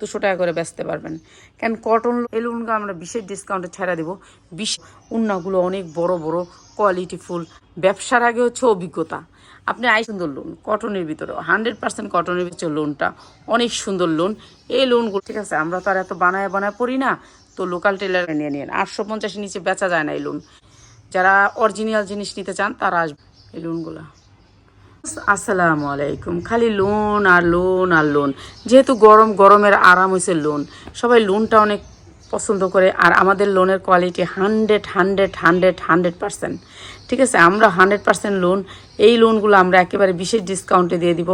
দুশো টাকা করে বেচতে পারবেন। কেন কটন এই লোনগুলো আমরা বিশেষ ডিসকাউন্টে ছাড়া দেবো। বিশ উন্নাগুলো অনেক বড় বড় কোয়ালিটিফুল ব্যবসার আগে হচ্ছে অভিজ্ঞতা। আপনি আই সুন্দর লোন কটনের ভিতরে। হান্ড্রেড পার্সেন্ট কটনের ভিতরে লোনটা অনেক সুন্দর লোন এই লোনগুলো ঠিক আছে, আমরা তো আর এত বানায় বানায় পড়ি না। তো লোকাল টেলার নিয়ে নিন আটশো পঞ্চাশের নিচে বেচা যায় না এই লোন যারা অরিজিনাল জিনিস নিতে চান, তারা আসবে এই লোনগুলা আসসালামু আলাইকুম। খালি লোন আর লোন আর লোন। যেহেতু গরম, গরমের আরাম হয়েছে লোন। সবাই লোনটা অনেক পছন্দ করে আর আমাদের লোনের quality hundred hundred hundred hundred percent ঠিক আছে, আমরা হান্ড্রেড পার্সেন্ট লোন। এই লোনগুলো আমরা একেবারে বিশেষ ডিসকাউন্টে দিয়ে দিব।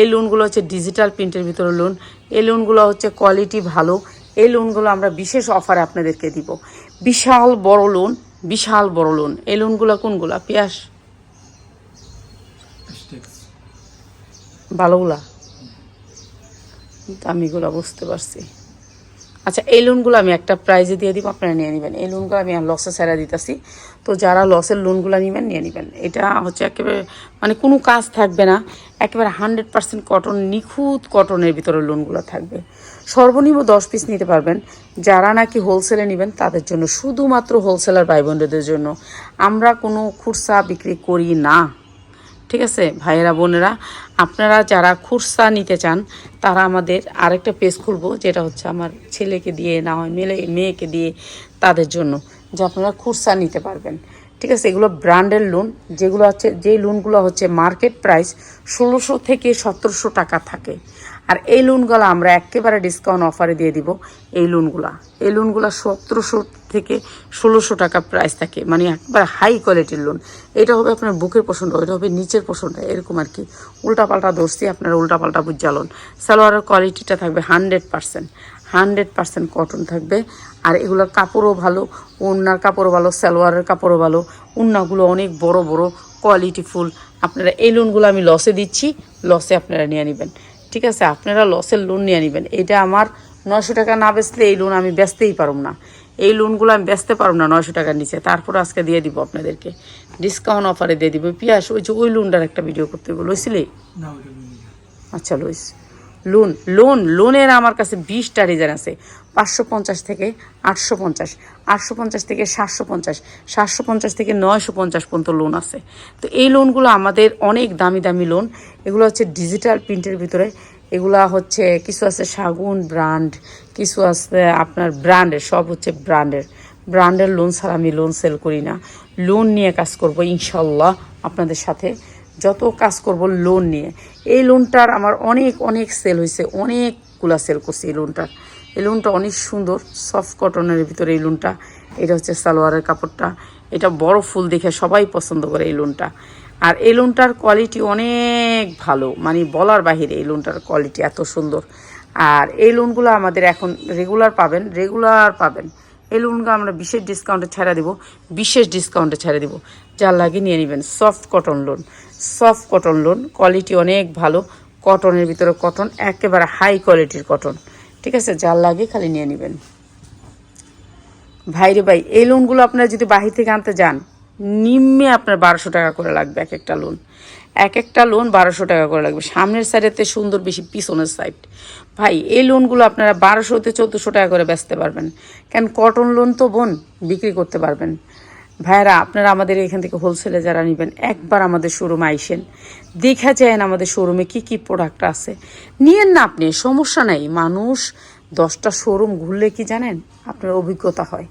এই লোনগুলো হচ্ছে ডিজিটাল প্রিন্টের ভিতরে লোন। এই লোনগুলো হচ্ছে কোয়ালিটি ভালো। এই লোনগুলো আমরা বিশেষ অফারে আপনাদেরকে দিব। বিশাল বড় লোন, বিশাল বড় লোন। এই লোনগুলো কোনগুলা? পিয়াস। ভালোগুলা দামিগুলা বুঝতে পারছি। আচ্ছা এই লোনগুলো আমি একটা প্রাইজে দিয়ে দিব, আপনারা নিয়ে নেবেন। এই লোনগুলো আমি লসে সেরা দিতেছি। তো যারা লসের লোনগুলো নেবেন, নিয়ে নেবেন। এটা হচ্ছে একেবারে মানে কোনো কাজ থাকবে না। একেবারে হান্ড্রেড পার্সেন্ট কটন নিখুঁত কটনের ভিতরে লোনগুলো থাকবে। সর্বনিম্ন দশ পিস নিতে পারবেন। যারা নাকি হোলসেলে নেবেন, তাদের জন্য শুধুমাত্র হোলসেলার ভাই বোনদের জন্য। আমরা কোনো খুরসা বিক্রি করি না। ঠিক আছে? ভাইয়েরা, বোনেরা, আপনারা যারা খুরসা নিতে চান, তারা আমাদের আরেকটা পেজ খুলবো, যেটা হচ্ছে আমার ছেলেকে দিয়ে না হয় মেলে, মেয়েকে দিয়ে তাদের জন্য, যে আপনারা খুরসা নিতে পারবেন। ঠিক আছে? এগুলো ব্র্যান্ডের লোন যেগুলো আছে, যেই লোনগুলো হচ্ছে মার্কেট প্রাইস ষোলোশো থেকে সতেরোশো টাকা থাকে। আর এই লোনগুলো আমরা একেবারে ডিসকাউন্ট অফারে দিয়ে দিব, এই লোনগুলা এই লোনগুলো সতেরোশো থেকে ষোলোশো টাকা প্রাইস থাকে মানে একবার হাই কোয়ালিটির লোন এটা হবে আপনার বুকের পছন্দ এটা হবে নিচের পছন্দ এরকম আর কি। উল্টাপাল্টা ধরছি, আপনার উল্টাপাল্টা বুঝালন সালোয়ারের কোয়ালিটিটা থাকবে hundred percent hundred percent cotton থাকবে। আর এগুলোর কাপড়ও ভালো ওনার কাপড়ও ভালো, সালোয়ারের কাপড়ও ভালো উন্নাগুলো অনেক বড় বড় কোয়ালিটিফুল আপনারা এই লোনগুলো আমি লসে দিচ্ছি লসে আপনারা নিয়ে নেবেন। ঠিক আছে আপনারা লসের লোন নিয়ে নেবেন। এটা আমার নশো টাকা না বেচলে এই লোন আমি বেচতেই পারব না। এই লোনগুলো আমি বেচতে পারব না নশো টাকার নিচে। তারপর আজকে দিয়ে দিব আপনাদেরকে। ডিসকাউন্ট অফারে দিয়ে দিব। পিয়াস ওই যে ওই লোনটার একটা ভিডিও করতে বলেছিলি? আচ্ছা লইস। লোন লোন, লোনের আমার কাছে বিশটা ডিজাইন আছে। পাঁচশো পঞ্চাশ থেকে আটশো পঞ্চাশ আটশো পঞ্চাশ থেকে সাতশো পঞ্চাশ সাতশো পঞ্চাশ থেকে নয়শো পঞ্চাশ পর্যন্ত লোন আছে। তো এই লোনগুলো আমাদের অনেক দামি দামি লোন। এগুলো হচ্ছে ডিজিটাল প্রিন্টের ভিতরে। এগুলা হচ্ছে, কিছু আছে সাগুন ব্র্যান্ড, কিছু আছে আপনার ব্র্যান্ডের, সব হচ্ছে ব্র্যান্ডের। ব্র্যান্ডের লোন ছাড়া আমি লোন সেল করি না। লোন নিয়ে কাজ করব ইনশাল্লাহ আপনাদের সাথে। যত কাজ করব লোন নিয়ে। এই লোনটার আমার অনেক অনেক সেল হয়েছে অনেকগুলা সেল করছি এই লোনটার এই লোনটা অনেক সুন্দর সফট কটনের ভিতরে এই লোনটা এটা হচ্ছে সালোয়ারের কাপড়টা। এটা বড় ফুল দেখে সবাই পছন্দ করে এই লোনটা আর এই লোনটার কোয়ালিটি অনেক ভালো মানে বলার বাহিরে এই লোনটার কোয়ালিটি এত সুন্দর। আর এই লোনগুলো আমাদের এখন রেগুলার পাবেন রেগুলার পাবেন। এই লোনগুলো আমরা বিশেষ ডিসকাউন্টে ছাড়া দিব, বিশেষ ডিসকাউন্টে ছাড়া দিব। যার লাগে নিয়ে নেবেন soft cotton lawn soft cotton lawn quality অনেক ভালো, কটনের ভিতরে কটন, একেবারে হাই কোয়ালিটির কটন। ঠিক আছে? যার লাগে খালি নিয়ে নেবেন। ভাইরে ভাই, এই লোনগুলো আপনারা যদি বাহির থেকে আনতে যান, নিম্নে আপনার বারোশো টাকা করে লাগবে এক একটা লোন এক একটা লোন বারোশো টাকা করে লাগবে। সামনের সাইডেতে সুন্দর বেশি, পিছনের সাইড ভাই, এই লোনগুলো আপনারা বারোশোতে চোদ্দোশো টাকা করে বেচতে পারবেন। কেন? কটন লোন তো বোন, বিক্রি করতে পারবেন। ভাইরা, আপনারা আমাদের এখান থেকে হোলসেলে যারা নেবেন, একবার আমাদের শোরুমে আইসেন, দেখা যায়েন আমাদের শোরুমে কি কি প্রোডাক্ট আছে। নিয়েন না আপনি, সমস্যা নাই। মানুষ দশটা শোরুম ঘুরলে কি জানেন? আপনার অভিজ্ঞতা হয়।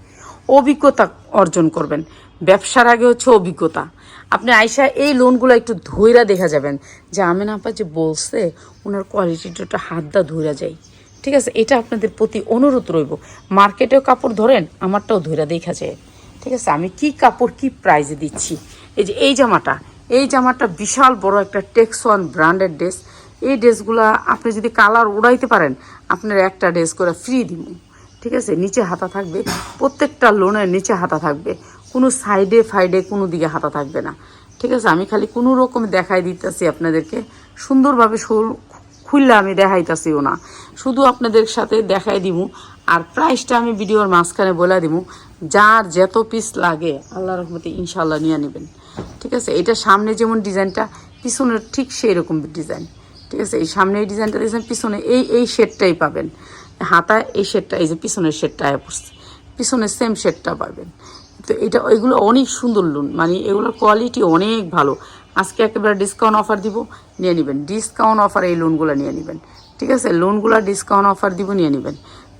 অভিজ্ঞতা অর্জন করবেন। ব্যবসার আগে হচ্ছে অভিজ্ঞতা। আপনি আইসা এই লোনগুলো একটু ধৈরা দেখা যাবেন। যে আমেন আপা যে বলছে ওনার কোয়ালিটিটা হাত দা ধৈরা যায় ঠিক আছে? এটা আপনাদের প্রতি অনুরোধ রইব। মার্কেটেও কাপড় ধরেন, আমারটাও ধৈরা দেখা যায়। ঠিক আছে, আমি কি কাপড় কি প্রাইজে দিচ্ছি? এই যে এই জামাটা এই জামাটা বিশাল বড় একটা টেক্স ওয়ান ব্র্যান্ডেড ড্রেস এই ড্রেসগুলা আপনি যদি কালার উড়াইতে পারেন, আপনার একটা ড্রেস করে ফ্রি দিব। ঠিক আছে, নিচে হাতা থাকবে, প্রত্যেকটা লোনের নিচে হাতা থাকবে। কোনো সাইডে ফাইডে কোনো দিকে হাতা থাকবে না। ঠিক আছে, আমি খালি কোনো রকম দেখাই দিতেছি আপনাদেরকে। সুন্দরভাবে খুললে আমি দেখাইতাছিও না। শুধু আপনাদের সাথে দেখাই দিব আর প্রাইসটা আমি ভিডিওর মাঝখানে বলে দিব যার যত পিস লাগে আল্লাহ রহমতে ইনশাল্লাহ নিয়ে নেবেন। ঠিক আছে? এটা সামনে যেমন ডিজাইনটা পিছনের ঠিক সেই রকম ডিজাইন। ঠিক আছে? এই সামনে এই ডিজাইনটা দিয়েছেন পিছনে এই এই শেডটাই পাবেন। হাতায় এই শেডটা, এই যে পিছনের শেডটা পড়ছে। পিছনের সেম শেডটা পাবেন। তো এটা, এগুলো অনেক সুন্দর লোন মানে এগুলোর কোয়ালিটি অনেক ভালো। আজকে একেবারে ডিসকাউন্ট অফার দিব, নিয়ে নেবেন। ডিসকাউন্ট অফার এই লোনগুলো নিয়ে নেবেন। ঠিক আছে? লোনগুলো ডিসকাউন্ট অফার দিব, নিয়ে নেবেন।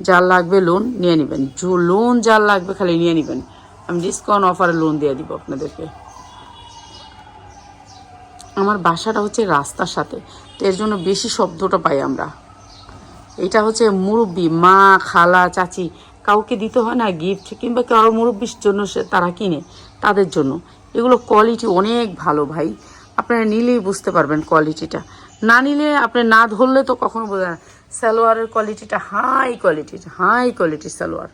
যার লাগবে লোন নিয়ে নেবেন। লোন যার লাগবে খালি নিয়ে নেবেন। আমি ডিসকাউন্ট অফারে লোন দিয়ে দিব আপনাদেরকে। আমার বাসাটা হচ্ছে রাস্তার সাথে, তো এর জন্য বেশি শব্দটা পাই আমরা। এটা হচ্ছে মুরব্বি, মা, খালা, চাচি, কাউকে দিতে হয় না গিফট কিংবা কারও মুরব্বীর জন্য সে তারা কিনে, তাদের জন্য। এগুলো কোয়ালিটি অনেক ভালো ভাই। আপনারা নিলেই বুঝতে পারবেন কোয়ালিটিটা না নিলে আপনি না ধরলে তো কখনো বোঝা সালোয়ারের কোয়ালিটিটা হাই কোয়ালিটির হাই কোয়ালিটির সালোয়ার।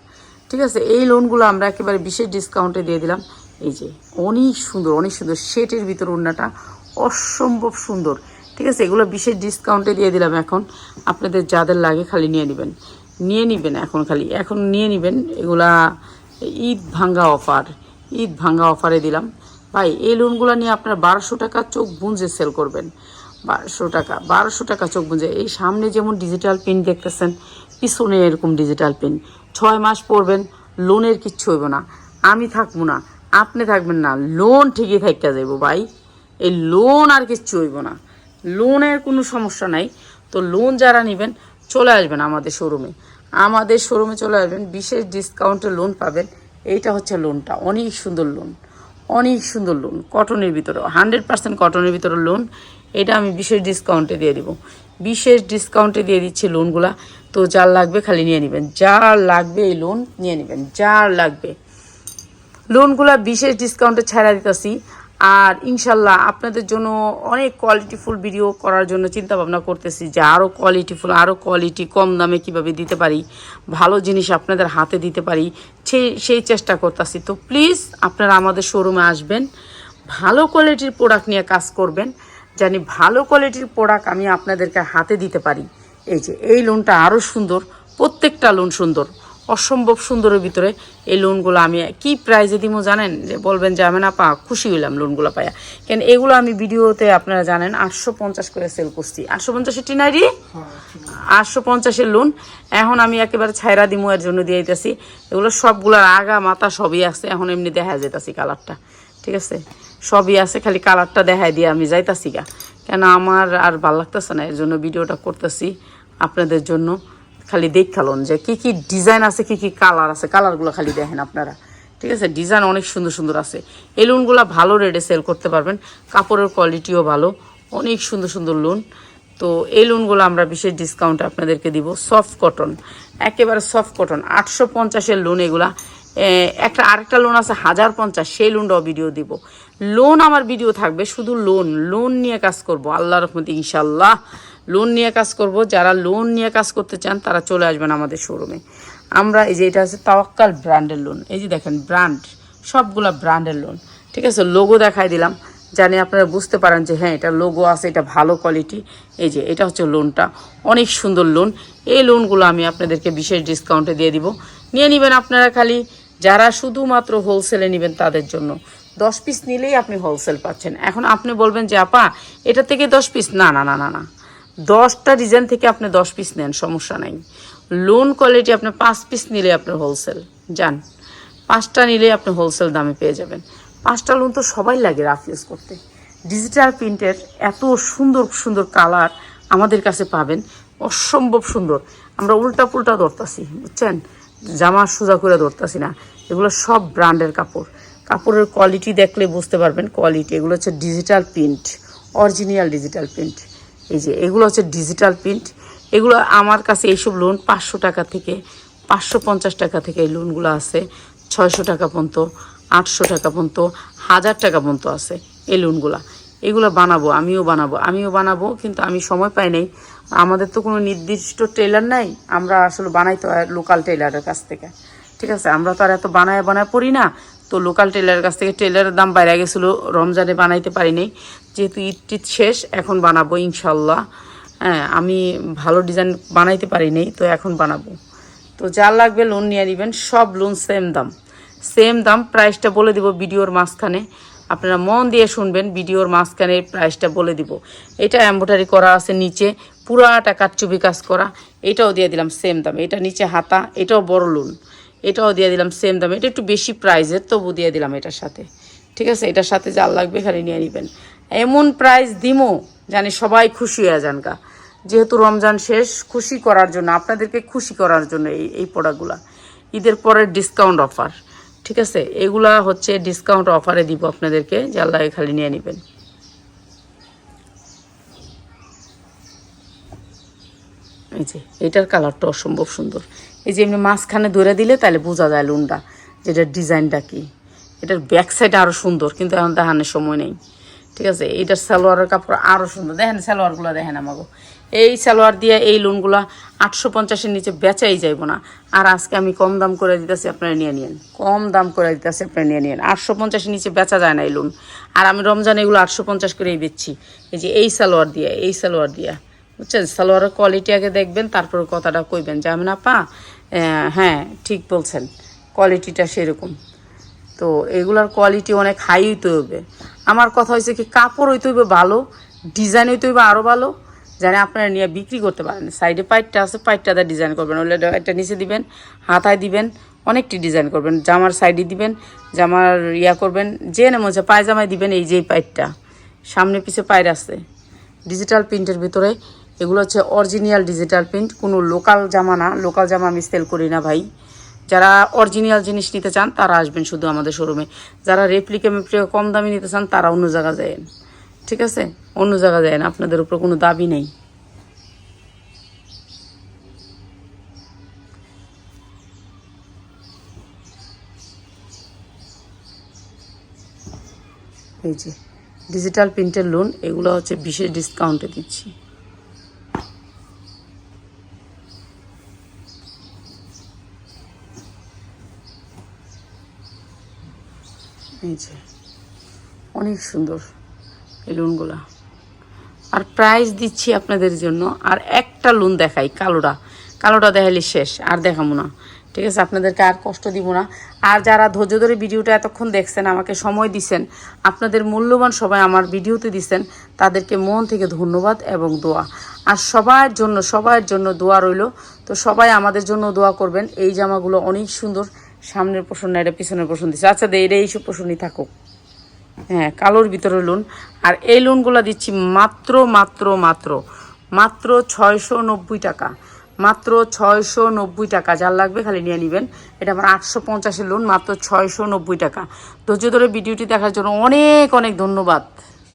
ঠিক আছে? এই লোনগুলো আমরা একেবারে বিশেষ ডিসকাউন্টে দিয়ে দিলাম। এই যে, অনেক সুন্দর অনেক সুন্দর সেটের ভিতর ওড়নাটা অসম্ভব সুন্দর। ঠিক আছে? এগুলো বিশেষ ডিসকাউন্টে দিয়ে দিলাম এখন। আপনাদের যাদের লাগে খালি নিয়ে নেবেন। নিয়ে নেবেন এখন খালি। এখন নিয়ে নেবেন এগুলা ঈদ ভাঙ্গা অফার ঈদ ভাঙ্গা অফারে দিলাম। ভাই, এই লোনগুলো নিয়ে আপনার বারোশো টাকা চোখ বুঞ্জে সেল করবেন। বারোশো টাকা বারোশো টাকা চোখ বুঝে এই সামনে যেমন ডিজিটাল পিন দেখতেছেন, পিছনে এরকম ডিজিটাল পিন ছয় মাস পড়বেন লোনের কিচ্ছু হইব না। আমি থাকব না, আপনি থাকবেন না লোন ঠিকই থাকতে যাইব ভাই। এই লোন আর কিচ্ছু হইব না। লোনের কোনো সমস্যা নাই। তো লোন যারা নেবেন, চলে আসবেন আমাদের শোরুমে আমাদের শোরুমে চলে আসবেন, বিশেষ ডিসকাউন্টে লোন পাবেন। এইটা হচ্ছে লোনটা অনেক সুন্দর লোন অনেক সুন্দর লোন কটনের ভিতরে হান্ড্রেড পার্সেন্ট কটনের ভিতরে লোন এটা আমি বিশেষ ডিসকাউন্টে দিয়ে দিব। বিশেষ ডিসকাউন্টে দিয়ে দিচ্ছি লোনগুলা তো যার লাগবে খালি নিয়ে নেবেন। যার লাগবে এই লোন নিয়ে নেবেন। যার লাগবে। লোনগুলা বিশেষ ডিসকাউন্টে ছাড়া দিতেছি। আর ইনশাল্লাহ আপনাদের জন্য অনেক কোয়ালিটিফুল ভিডিও করার জন্য চিন্তা ভাবনা করতেছি যে আরও কোয়ালিটিফুল আরও কোয়ালিটি কম দামে কীভাবে দিতে পারি, ভালো জিনিস আপনাদের হাতে দিতে পারি সেই সেই চেষ্টা করতেছি। তো প্লিজ আপনারা আমাদের শোরুমে আসবেন, ভালো কোয়ালিটির প্রোডাক্ট নিয়ে কাজ করবেন। জানি ভালো কোয়ালিটির প্রোডাক্ট আমি আপনাদেরকে হাতে দিতে পারি। এই যে এই লোনটা আরও সুন্দর প্রত্যেকটা লোন সুন্দর। অসম্ভব সুন্দরের ভিতরে এই লোনগুলো আমি কি প্রাইজে দিব জানেন? যে বলবেন যে আমি না পা খুশি হইলাম লোনগুলো পাইয়া। কেন এগুলো আমি ভিডিওতে আপনারা জানেন আটশো পঞ্চাশ করে সেল করছি। আটশো পঞ্চাশের টিনারি আটশো পঞ্চাশের লোন এখন আমি একেবারে ছায়রা দিমু এর জন্য দিয়ে দিতেছি। এগুলো সবগুলোর আগা মাথা সবই আছে এখন এমনি দেখা যেতেছি কালারটা ঠিক আছে? সবই আছে, খালি কালারটা দেখাই দিয়ে আমি যাইতাছি গা। কেন আমার আর ভালো লাগতেছে না, এর জন্য ভিডিওটা করতেছি আপনাদের জন্য। খালি দেখালন যে কি কি ডিজাইন আছে, কি কি কালার আছে কালারগুলো খালি দেখেন আপনারা। ঠিক আছে ডিজাইন অনেক সুন্দর সুন্দর আছে। এই লোনগুলো ভালো রেটে সেল করতে পারবেন, কাপড়ের কোয়ালিটিও ভালো, অনেক সুন্দর সুন্দর লোন তো এই লোনগুলো আমরা বিশেষ ডিসকাউন্টে আপনাদেরকে দিব সফট কটন একেবারে সফট কটন আটশো পঞ্চাশের লোন এগুলা। একটা, আরেকটা লোন আছে, হাজার পঞ্চাশ, সেই লোনটাও ভিডিও দিব। লোন আমার ভিডিও থাকবে, শুধু লোন লোন নিয়ে কাজ করব আল্লাহ রহমতে ইনশাল্লাহ লোন নিয়ে কাজ করব, যারা লোন নিয়ে কাজ করতে চান, তারা চলে আসবেন আমাদের শোরুমে আমরা এই যে, এটা আছে তাওয়াক্কাল ব্র্যান্ডের লোন এই যে দেখেন ব্র্যান্ড সবগুলা ব্র্যান্ডের লোন ঠিক আছে লোগো দেখাই দিলাম, জানি আপনারা বুঝতে পারেন যে হ্যাঁ এটা লোগো আছে, এটা ভালো কোয়ালিটি এই যে, এটা হচ্ছে লোনটা অনেক সুন্দর লোন এই লোনগুলো আমি আপনাদেরকে বিশেষ ডিসকাউন্টে দিয়ে দিব। নিয়ে নেবেন আপনারা খালি যারা শুধুমাত্র হোলসেলে নেবেন তাদের জন্য। দশ পিস নিলেই আপনি হোলসেল পাচ্ছেন। এখন আপনি বলবেন যে, আপা, এটা থেকে দশ পিস না না না না না। দশটা ডিজাইন থেকে আপনি দশ পিস নেন, সমস্যা নাই। লোন কোয়ালিটি আপনি পাঁচ পিস নিলে আপনার হোলসেল যান। পাঁচটা নিলে আপনি হোলসেল দামে পেয়ে যাবেন। পাঁচটা লোন তো সবাই লাগে রাফ ইউজ করতে। ডিজিটাল প্রিন্টের এত সুন্দর সুন্দর কালার আমাদের কাছে পাবেন। অসম্ভব সুন্দর। আমরা উল্টা পুল্টা ধরতাছি, বুঝছেন? জামা সোজা করে ধরতাছি না। এগুলো সব ব্র্যান্ডের কাপড়। কাপড়ের কোয়ালিটি দেখলে বুঝতে পারবেন কোয়ালিটি এগুলো হচ্ছে digital print original digital print এই যে, এগুলো হচ্ছে ডিজিটাল প্রিন্ট এগুলো আমার কাছে এইসব লোন পাঁচশো টাকা থেকে, পাঁচশো পঞ্চাশ টাকা থেকে এই লোনগুলো আছে। ছয়শো টাকা পর্যন্ত, আটশো টাকা পর্যন্ত, হাজার টাকা পর্যন্ত আছে এই লোনগুলা এগুলো বানাবো, আমিও বানাবো আমিও বানাবো, কিন্তু আমি সময় পাই নাই। আমাদের তো কোনো নির্দিষ্ট টেলার নাই, আমরা আসলে বানাই তো লোকাল টেলারের কাছ থেকে। ঠিক আছে, আমরা তো আর এত বানায় বানায় পড়ি না, তো লোকাল টেলারের কাছ থেকে টেলারের দাম বাইরে গেছিল, রমজানে বানাইতে পারিনি যেহেতু ঈদ শেষ, এখন বানাবো ইনশাল্লাহ হ্যাঁ আমি ভালো ডিজাইন বানাইতে পারিনি তো এখন বানাবো। তো যা লাগবে লোন নিয়ে নেবেন, সব লোন সেম দাম। সেম দাম প্রাইসটা বলে দিব ভিডিওর মাঝখানে। আপনারা মন দিয়ে শুনবেন, ভিডিওর মাঝখানে প্রাইসটা বলে দিব। এটা এম্ব্রয়ডারি করা আছে নিচে, পুরাটা কাটচুপি কাজ করা। এটাও দিয়ে দিলাম সেম দামে। এটা নিচে হাতা, এটাও বড় লোন এটাও দিয়ে দিলাম সেম দামে। এটা একটু বেশি প্রাইজের তবু দিয়ে দিলাম এটার সাথে। ঠিক আছে? এটার সাথে যা লাগবে খালি নিয়ে নেবেন। এমন প্রাইস দিমো জানি সবাই খুশি হয়ে যান গা। যেহেতু রমজান শেষ, খুশি করার জন্য, আপনাদেরকে খুশি করার জন্য এই এই প্রোডাক্টগুলা ঈদের পরের ডিসকাউন্ট অফার ঠিক আছে? এগুলা হচ্ছে ডিসকাউন্ট অফারে দিব আপনাদেরকে, যে আল্লাহ খালি নিয়ে নেবেন। এই যে, এটার কালারটা অসম্ভব সুন্দর। এই যে এমনি মাঝখানে ধরে দিলে তাহলে বোঝা যায় লুনটা যেটার ডিজাইনটা কি। এটার ব্যাক সাইড আরও সুন্দর, কিন্তু এখন দেখানোর সময় নেই। ঠিক আছে, এইটার সালোয়ারের কাপড় আরও সুন্দর। দেখেন সালোয়ারগুলো, দেখেন আমাকে এই সালোয়ার দিয়ে এই লোনগুলো আটশো পঞ্চাশের নিচে বেচাই যাইব না। আর আজকে আমি কম দাম করে দিতেছি, আপনারা নিয়ে নিন কম দাম করে দিতেছি, আপনারা নিয়ে নিন আটশো পঞ্চাশের নিচে বেচা যায় না এই লোন। আর আমি রমজান এগুলো আটশো পঞ্চাশ করেই বেচছি। এই যে এই সালোয়ার দিয়ে, এই সালোয়ার দিয়া। বুঝছেন? সালোয়ারের কোয়ালিটি আগে দেখবেন, তারপর কথাটা কইবেন। যে আমি না পা হ্যাঁ ঠিক বলছেন। কোয়ালিটিটা সেরকম। তো এগুলার কোয়ালিটি অনেক হাই হইতে হবে। আমার কথা হয়েছে কি কাপড় হইতে হইবে ভালো ডিজাইন হইতে হইবে আরও ভালো জানে আপনারা নিয়ে বিক্রি করতে পারেন। সাইডে পাইটটা আছে পাইটটাতে ডিজাইন করবেন। ওইটা একটা নিচে দিবেন, হাতায় দিবেন, অনেকটি ডিজাইন করবেন। জামার সাইডে দিবেন, জামার ইয়া করবেন, যে নেমন হচ্ছে পায়জামায় দিবেন এই যে পাইটটা সামনে পিছে পায়ের আছে। ডিজিটাল প্রিন্টের ভিতরে, এগুলো হচ্ছে অরিজিনাল ডিজিটাল প্রিন্ট কোনো লোকাল জামা না। লোকাল জামা আমি সেল করি না ভাই। যারা অরিজিনাল জিনিস নিতে চান, তারা আসবেন শুধু আমাদের শোরুমে যারা রেপ্লিকা মেপ্লিকা কম দামি নিতে চান, তারা অন্য জায়গা যায় ঠিক আছে? অন্য জায়গা যায় আপনাদের উপর কোনো দাবি নেই। এই যে ডিজিটাল প্রিন্টের লোন এগুলো হচ্ছে বিশেষ ডিসকাউন্টে দিচ্ছি। যে অনেক সুন্দর এই লোনগুলা আর প্রাইস দিচ্ছি আপনাদের জন্য। আর একটা লোন দেখাই, কালোটা। কালোটা দেখাইলে শেষ, আর দেখাবো না। ঠিক আছে, আপনাদেরকে আর কষ্ট দিব না। আর যারা ধৈর্য ধরে ভিডিওটা এতক্ষণ দেখছেন, আমাকে সময় দিছেন, আপনাদের মূল্যবান সবাই আমার ভিডিওতে দিছেন, তাদেরকে মন থেকে ধন্যবাদ এবং দোয়া। আর সবার জন্য সবার জন্য দোয়া রইল। তো সবাই আমাদের জন্য দোয়া করবেন। এই জামাগুলো অনেক সুন্দর। সামনের পোষণ না, এটা পিছনের পোষণ দিচ্ছে আচ্ছা দে, এটা এইসব পোষণই থাকুক। হ্যাঁ কালোর ভিতরে লোন আর এই লোনগুলো দিচ্ছি মাত্র মাত্র মাত্র মাত্র ছয়শো নব্বই টাকা। মাত্র ছয়শো নব্বই টাকা। যার লাগবে খালি নিয়ে নেবেন। এটা আমার আটশো পঞ্চাশের লোন মাত্র ছয়শো নব্বই টাকা। ধৈর্য ধরে ভিডিওটি দেখার জন্য অনেক অনেক ধন্যবাদ।